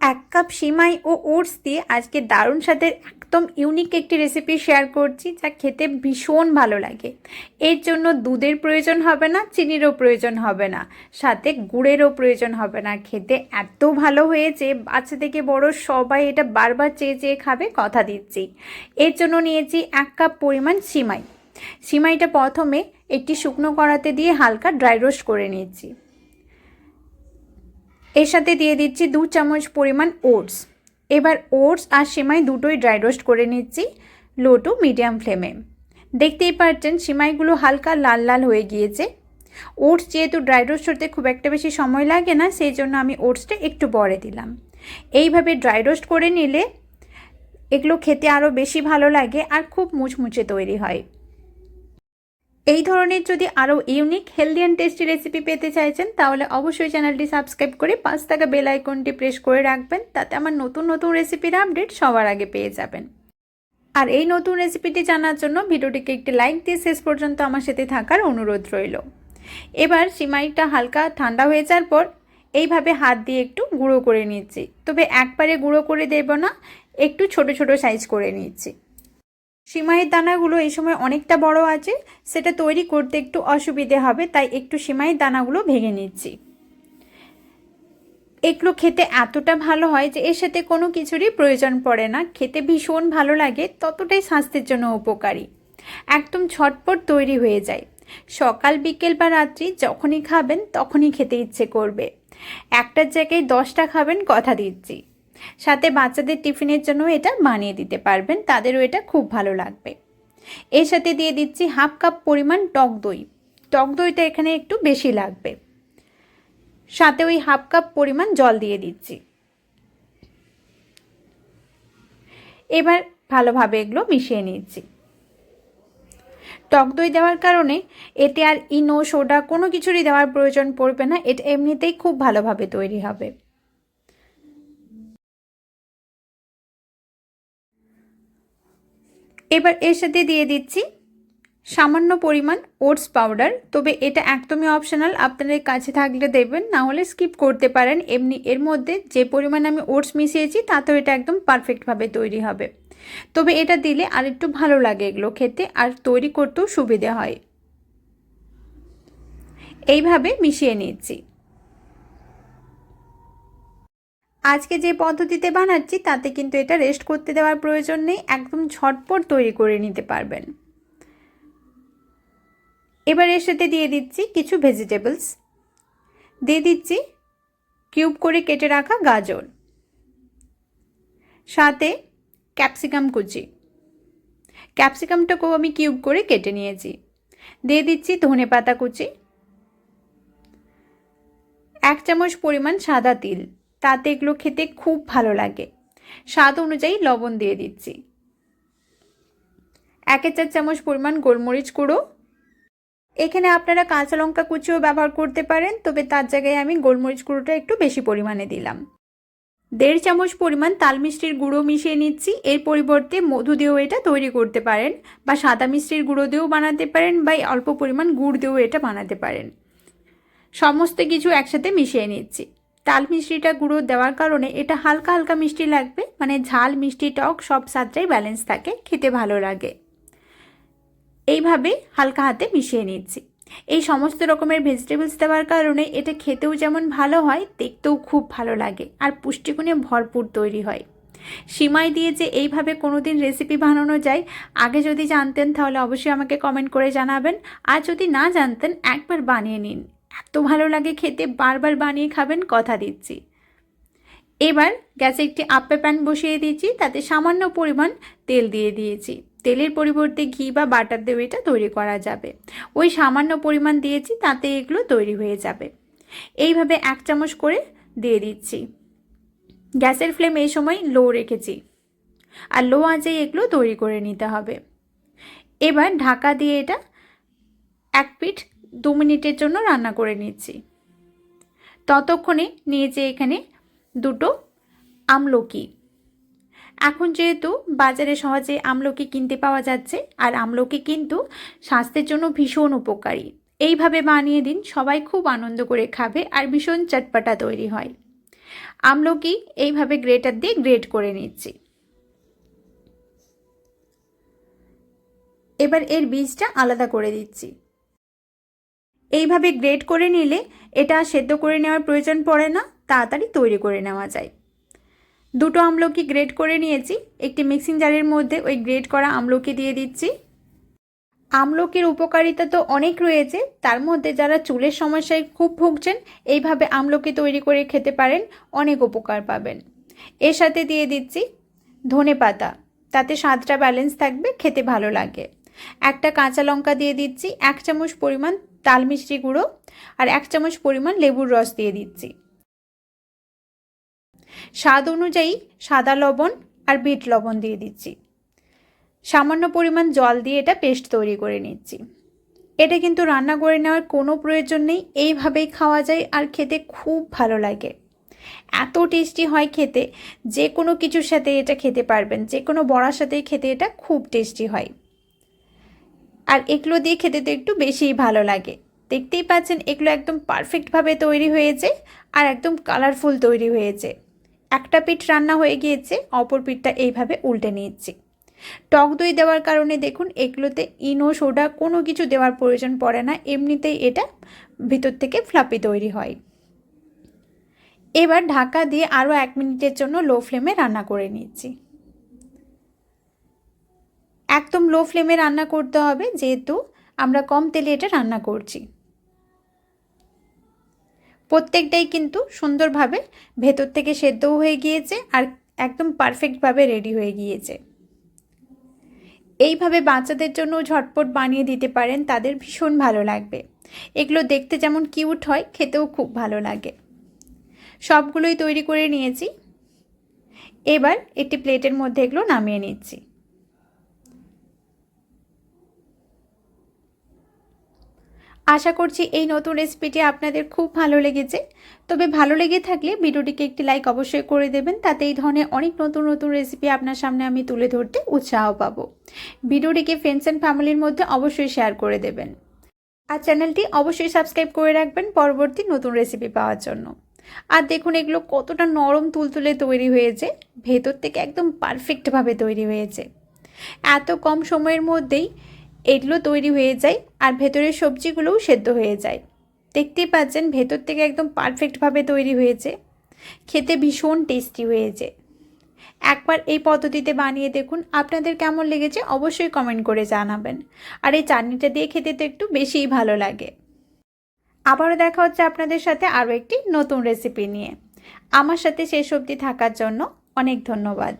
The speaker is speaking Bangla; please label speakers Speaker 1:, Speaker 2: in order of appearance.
Speaker 1: এক কাপ সিমাই ও ওটস দিয়ে আজকে দারুণ স্বাদের একদম ইউনিক একটি রেসিপি শেয়ার করছি যা খেতে ভীষণ ভালো লাগে। এর জন্য দুধের প্রয়োজন হবে না, চিনিরও প্রয়োজন হবে না। সাথে গুড়েরও প্রয়োজন হবে না। খেতে এত ভালো হয়েছে, বাচ্চা থেকে বড় সবাই এটা বারবার চেয়ে চেয়ে খাবে কথা দিচ্ছি। এর জন্য নিয়েছি এক কাপ পরিমাণ সিমাই। সিমাইটা প্রথমে একটি শুকনো কড়াতে দিয়ে হালকা ড্রাই রোস্ট করে নিয়েছি। এর সাথে দিয়ে দিচ্ছি দু চামচ পরিমাণ ওটস। এবার ওটস আর সেমাই দুটোই ড্রাই রোস্ট করে নিচ্ছি লো টু মিডিয়াম ফ্লেমে দেখতেই পাচ্ছেন সেমাইগুলো হালকা লাল লাল হয়ে গিয়েছে। ওটস যেহেতু ড্রাই রোস্ট হতে খুব একটা বেশি সময় লাগে না, সেই জন্য আমি ওটসটা একটু পরে দিলাম। এইভাবে ড্রাই রোস্ট করে নিলে এগুলো খেতে আরও বেশি ভালো লাগে আর খুব মুচমুচে তৈরি হয়। এই ধরনের যদি আরও unique healthy and tasty recipe পেতে চাইছেন, তাহলে অবশ্যই চ্যানেলটি সাবস্ক্রাইব করে পাঁচ টাকা বেল আইকনটি প্রেস করে রাখবেন, তাতে আমার নতুন নতুন রেসিপির আপডেট সবার আগে পেয়ে যাবেন। আর এই নতুন রেসিপিটি জানার জন্য ভিডিওটিকে একটি লাইক দিয়ে শেষ পর্যন্ত আমার সাথে থাকার অনুরোধ রইল। এবার সিমাইটা হালকা ঠান্ডা হয়ে যাওয়ার পর এইভাবে হাত দিয়ে একটু গুঁড়ো করে নিচ্ছি। তবে একবারে গুঁড়ো করে দেব না, একটু ছোট ছোট সাইজ করে নিচ্ছি। সিমাইয়ের দানাগুলো এই সময় অনেকটা বড় আছে। সেটা তৈরি করতে একটু অসুবিধে হবে, তাই একটু সিমাইয়ের দানাগুলো ভেঙে নিচ্ছি। এগুলো খেতে এতটা ভালো হয় যে এর সাথে কোনো কিছুরই প্রয়োজন পড়ে না। খেতে ভীষণ ভালো লাগে, ততটাই স্বাস্থ্যের জন্য উপকারী। একদম ছটপট তৈরি হয়ে যায়। সকাল, বিকেল বা রাত্রি যখনই খাবেন, তখনই খেতে ইচ্ছে করবে। একটার জায়গায় দশটা খাবেন, কথা দিচ্ছি। সাথে বাচ্চাদের টিফিনের জন্য এটা বানিয়ে দিতে পারবেন, তাদেরও এটা খুব ভালো লাগবে। এর সাথে দিয়ে দিচ্ছি হাফ কাপ পরিমাণ টক দই। টক দইটা এখানে একটু বেশি লাগবে। সাথে ওই হাফ কাপ পরিমাণ জল দিয়ে দিচ্ছি। এবার ভালোভাবে এগুলো মিশিয়ে নিচ্ছি। টক দই দেওয়ার কারণে এতে আর ইনো, সোডা কোনো কিছুরই দেওয়ার প্রয়োজন পড়বে না, এটা এমনিতেই খুব ভালোভাবে তৈরি হবে। এবার এর সাথে দিয়ে দিচ্ছি সামান্য পরিমাণ ওটস পাউডার। তবে এটা একদমই অপশনাল আপনাদের কাছে থাকলে দেবেন, না হলে স্কিপ করতে পারেন। এমনি এর মধ্যে যে পরিমাণ আমি ওটস মিশিয়েছি, তাতেও এটা একদম পারফেক্টভাবে তৈরি হবে। তবে এটা দিলে আর একটু ভালো লাগে এগুলো খেতে, আর তৈরি করতেও সুবিধে হয়। এইভাবে মিশিয়ে নিচ্ছি। আজকে যে পদ্ধতিতে বানাচ্ছি, তাতে কিন্তু এটা রেস্ট করতে দেওয়ার প্রয়োজন নেই, একদম ঝটপট তৈরি করে নিতে পারবেন। এবার এর সাথে দিয়ে দিচ্ছি কিছু ভেজিটেবলস দিয়ে দিচ্ছি কিউব করে কেটে রাখা গাজর। সাথে ক্যাপসিকাম কুচি। ক্যাপসিকামটাকেও আমি কিউব করে কেটে নিয়েছি। দিয়ে দিচ্ছি ধনে পাতা কুচি। এক চামচ পরিমাণ সাদা তিল। তাতে এগুলো খেতে খুব ভালো লাগে। স্বাদ অনুযায়ী লবণ দিয়ে দিচ্ছি। এক চার চামচ পরিমাণ গোলমরিচ গুঁড়ো। এখানে আপনারা কাঁচা লঙ্কা কুচিও ব্যবহার করতে পারেন, তবে তার জায়গায় আমি গোলমরিচ গুঁড়োটা একটু বেশি পরিমাণে দিলাম। দেড় চামচ পরিমাণ তাল মিষ্টির গুঁড়ো মিশিয়ে নিচ্ছি। এর পরিবর্তে মধু দিয়েও এটা তৈরি করতে পারেন বা সাদা মিষ্টির গুঁড়ো দিয়েও বানাতে পারেন বা অল্প পরিমাণ গুড় দিয়েও এটা বানাতে পারেন। সমস্ত কিছু একসাথে মিশিয়ে নিচ্ছি। তাল মিষ্টিটা গুঁড়ো দেওয়ার কারণে এটা হালকা হালকা মিষ্টি লাগবে। মানে ঝাল, মিষ্টি, টক সব স্বাদটাই ব্যালেন্স থাকে, খেতে ভালো লাগে। এইভাবে হালকা হাতে মিশিয়ে নিচ্ছি। এই সমস্ত রকমের ভেজিটেবলস দেওয়ার কারণে এটা খেতেও যেমন ভালো হয়, দেখতেও খুব ভালো লাগে আর পুষ্টিগুণে ভরপুর তৈরি হয়। সিমাই দিয়ে যে এইভাবে কোনো দিন রেসিপি বানানো যায়, আগে যদি জানতেন তাহলে অবশ্যই আমাকে কমেন্ট করে জানাবেন। আর যদি না জানতেন, একবার বানিয়ে নিন। এত ভালো লাগে খেতে, বারবার বানিয়ে খাবেন, কথা দিচ্ছি। এবার গ্যাসে একটি আপে প্যান বসিয়ে দিয়েছি, তাতে সামান্য পরিমাণ তেল দিয়ে দিয়েছি। তেলের পরিবর্তে ঘি বা বাটার দিয়ে এটা তৈরি করা যাবে। ওই সামান্য পরিমাণ দিয়েছি, তাতে এগুলো তৈরি হয়ে যাবে। এইভাবে এক চামচ করে দিয়ে দিচ্ছি। গ্যাসের ফ্লেম এই সময় লো রেখেছি। আর লো আঁচে এগুলো তৈরি করে নিতে হবে। এবার ঢাকা দিয়ে এটা এক পিঠ দু মিনিটের জন্য রান্না করে নিচ্ছি ততক্ষণে নিয়েছি এখানে দুটো আমলকি। এখন যেহেতু বাজারে সহজে আমলকি কিনতে পাওয়া যাচ্ছে, আর আমলকি কিন্তু স্বাস্থ্যের জন্য ভীষণ উপকারী। এইভাবে বানিয়ে দিন, সবাই খুব আনন্দ করে খাবে আর ভীষণ চটপাটা তৈরি হয়। আমলকি এইভাবে গ্রেটার দিয়ে গ্রেট করে নিচ্ছি। এবার এর বীজটা আলাদা করে দিচ্ছি। এইভাবে গ্রেট করে নিলে এটা সেদ্ধ করে নেওয়ার প্রয়োজন পড়ে না, তাড়াতাড়ি তৈরি করে নেওয়া যায়। দুটো আমলকি গ্রেট করে নিয়েছি, একটি মিক্সিং জারের মধ্যে ওই গ্রেট করা আমলকি দিয়ে দিচ্ছি। আমলকির উপকারিতা তো অনেক রয়েছে, তার মধ্যে যারা চুলের সমস্যায় খুব ভুগছেন, এইভাবে আমলকি তৈরি করে খেতে পারেন, অনেক উপকার পাবেন। এর সাথে দিয়ে দিচ্ছি ধনে পাতা, তাতে স্বাদটা ব্যালেন্স থাকবে, খেতে ভালো লাগে। একটা কাঁচা লঙ্কা দিয়ে দিচ্ছি, এক চামচ পরিমাণ তাল মিষ্টি গুঁড়ো আর এক চামচ পরিমাণ লেবুর রস দিয়ে দিচ্ছি। স্বাদ অনুযায়ী সাদা লবণ আর বিট লবণ দিয়ে দিচ্ছি। সামান্য পরিমাণ জল দিয়ে এটা পেস্ট তৈরি করে নিচ্ছি। এটা কিন্তু রান্না করে নেওয়ার কোনো প্রয়োজন নেই, এইভাবেই খাওয়া যায় আর খেতে খুব ভালো লাগে। এত টেস্টি হয় খেতে, যে কোনো কিছুর সাথে এটা খেতে পারবেন, যে কোনো বড়ার সাথেই খেতে এটা খুব টেস্টি হয়। আর এগুলো দিয়ে খেতে তো একটু বেশিই ভালো লাগে। দেখতেই পাচ্ছেন এগুলো একদম পারফেক্টভাবে তৈরি হয়েছে আর একদম কালারফুল তৈরি হয়েছে। একটা পিঠ রান্না হয়ে গিয়েছে, অপর পিঠটা এইভাবে উল্টে নিচ্ছি টক দই দেওয়ার কারণে দেখুন এগুলোতে ইনো, সোডা কোনো কিছু দেওয়ার প্রয়োজন পড়ে না, এমনিতেই এটা ভিতর থেকে ফ্লাপি তৈরি হয়। এবার ঢাকা দিয়ে আরও এক মিনিটের জন্য লো ফ্লেমে রান্না করে নিচ্ছি। একদম লো ফ্লেমে রান্না করতে হবে, যেহেতু আমরা কম তেলে এটা রান্না করছি। প্রত্যেকটাই কিন্তু সুন্দরভাবে ভেতর থেকে সেদ্ধও হয়ে গিয়েছে আর একদম পারফেক্টভাবে রেডি হয়ে গিয়েছে। এইভাবে বাচ্চাদের জন্য ঝটপট বানিয়ে দিতে পারেন, তাদের ভীষণ ভালো লাগবে। এগুলো দেখতে যেমন কিউট হয়, খেতেও খুব ভালো লাগে। সবগুলোই তৈরি করে নিয়েছি। এবার একটি প্লেটের মধ্যে এগুলো নামিয়ে নিচ্ছি। আশা করছি এই নতুন রেসিপিটি আপনাদের খুব ভালো লেগেছে। তবে ভালো লেগে থাকলে ভিডিওটিকে একটি লাইক অবশ্যই করে দেবেন, তাতে এই ধরনের অনেক নতুন নতুন রেসিপি আপনার সামনে আমি তুলে ধরতে উৎসাহ পাবো। ভিডিওটিকে ফ্রেন্ডস অ্যান্ড ফ্যামিলির মধ্যে অবশ্যই শেয়ার করে দেবেন। আর চ্যানেলটি অবশ্যই সাবস্ক্রাইব করে রাখবেন পরবর্তী নতুন রেসিপি পাওয়ার জন্য। আর দেখুন, এগুলো কতটা নরম তুলতুলে তৈরি হয়েছে, ভেতর থেকে একদম পারফেক্টভাবে তৈরি হয়েছে। এত কম সময়ের মধ্যেই এগুলো তৈরি হয়ে যায় আর ভেতরের সবজিগুলোও সেদ্ধ হয়ে যায়। দেখতেই পাচ্ছেন ভেতর থেকে একদম পারফেক্টভাবে তৈরি হয়েছে। খেতে ভীষণ টেস্টি হয়েছে। একবার এই পদ্ধতিতে বানিয়ে দেখুন, আপনাদের কেমন লেগেছে অবশ্যই কমেন্ট করে জানাবেন। আর এই চাটনিটা দিয়ে খেতে তো একটু বেশিই ভালো লাগে। আবারও দেখা হচ্ছে আপনাদের সাথে আরও একটি নতুন রেসিপি নিয়ে। আমার সাথে শেষ অবধি থাকার জন্য অনেক ধন্যবাদ।